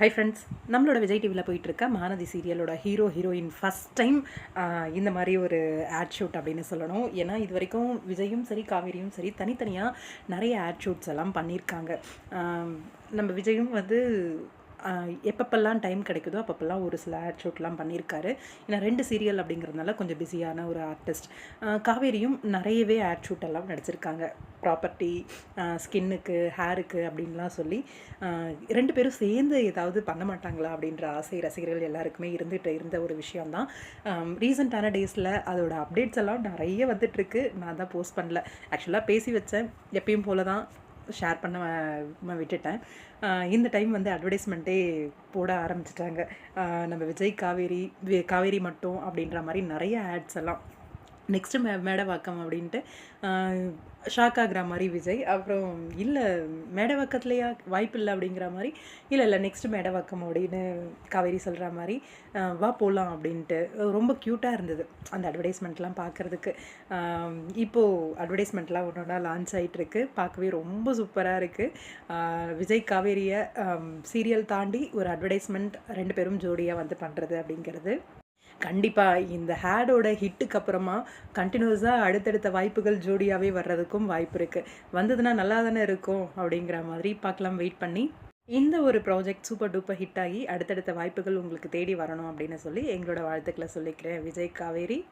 Hi friends நம்மளோட விஜய் டிவியில் போயிட்டுருக்க மானதி சீரியலோட ஹீரோ ஹீரோயின் ஃபஸ்ட் டைம் இந்த மாதிரி ஒரு ஆட் ஷூட் அப்படின்னு சொல்லணும். ஏன்னா இது வரைக்கும் விஜயும் சரி காவேரியும் சரி தனித்தனியாக நிறைய ஆட் ஷூட்ஸ் எல்லாம் பண்ணியிருக்காங்க. நம்ம விஜயும் வந்து எப்பப்பெல்லாம் டைம் கிடைக்குதோ அப்பப்பெல்லாம் ஒரு சில ஆட் ஷூட்லாம் பண்ணியிருக்காரு. ஏன்னா ரெண்டு சீரியல் அப்படிங்கிறதுனால கொஞ்சம் பிஸியான ஒரு ஆர்டிஸ்ட் காவேரியும் நிறையவே ஆட் ஷூட் எல்லாம் நடிச்சிருக்காங்க. ப்ராப்பர்ட்டி ஸ்கின்னுக்கு ஹேருக்கு அப்படின்லாம் சொல்லி ரெண்டு பேரும் சேர்ந்து ஏதாவது பண்ண மாட்டாங்களா அப்படின்ற ஆசை ரசிகர்கள் எல்லாருக்குமே இருந்துகிட்டு இருந்த ஒரு விஷயம்தான். ரீசெண்டான டேஸில் அதோட அப்டேட்ஸ் எல்லாம் நிறைய வந்துட்டுருக்கு. நான் தான் போஸ்ட் பண்ணல. ஆக்சுவலாக பேசி வச்சேன். எப்பயும் போல தான் ஷேர் பண்ண விட்டுட்டேன். இந்த டைம் வந்து அட்வர்டைஸ்மெண்ட்டே போட ஆரம்பிச்சிட்டாங்க. நம்ம விஜய் காவேரி காவேரி மட்டும் அப்படின்ற மாதிரி நிறைய ஆட்ஸ் எல்லாம். நெக்ஸ்ட்டு மே மேடவாக்கம் அப்படின்ட்டு ஷாக் ஆகிற மாதிரி விஜய். அப்புறம் இல்லை மேடவாக்கத்துலையா வாய்ப்பு இல்லை அப்படிங்கிற மாதிரி இல்லை இல்லை நெக்ஸ்ட்டு மேடவாக்கம் அப்படின்னு காவேரி சொல்கிற மாதிரி வா போகலாம் அப்படின்ட்டு ரொம்ப க்யூட்டாக இருந்தது அந்த அட்வர்டைஸ்மெண்ட்லாம் பார்க்குறதுக்கு இப்போது அட்வர்டைஸ்மெண்ட்லாம் ஒன்று ஒன்றா லான்ச் ஆகிட்டுருக்கு பார்க்கவே ரொம்ப சூப்பராக இருக்குது விஜய் காவேரியை சீரியல் தாண்டி ஒரு அட்வர்டைஸ்மெண்ட் ரெண்டு பேரும் ஜோடியாக வந்து பண்ணுறது அப்படிங்கிறது. கண்டிப்பாக இந்த ஹேடோட ஹிட்டுக்கு அப்புறமா கண்டினியூஸாக அடுத்தடுத்த வாய்ப்புகள் ஜோடியாகவே வர்றதுக்கும் வாய்ப்பு இருக்குது வந்ததுன்னா நல்லா தானே இருக்கும் அப்படிங்கிற மாதிரி பார்க்கலாம் வெயிட் பண்ணி. இந்த ஒரு ப்ராஜெக்ட் சூப்பர் டூப்பர் ஹிட் ஆகி அடுத்தடுத்த வாய்ப்புகள் உங்களுக்கு தேடி வரணும் அப்படின்னு சொல்லி எங்களோட வாழ்த்துக்களை சொல்லிக்கிறேன். விஜய் காவேரி.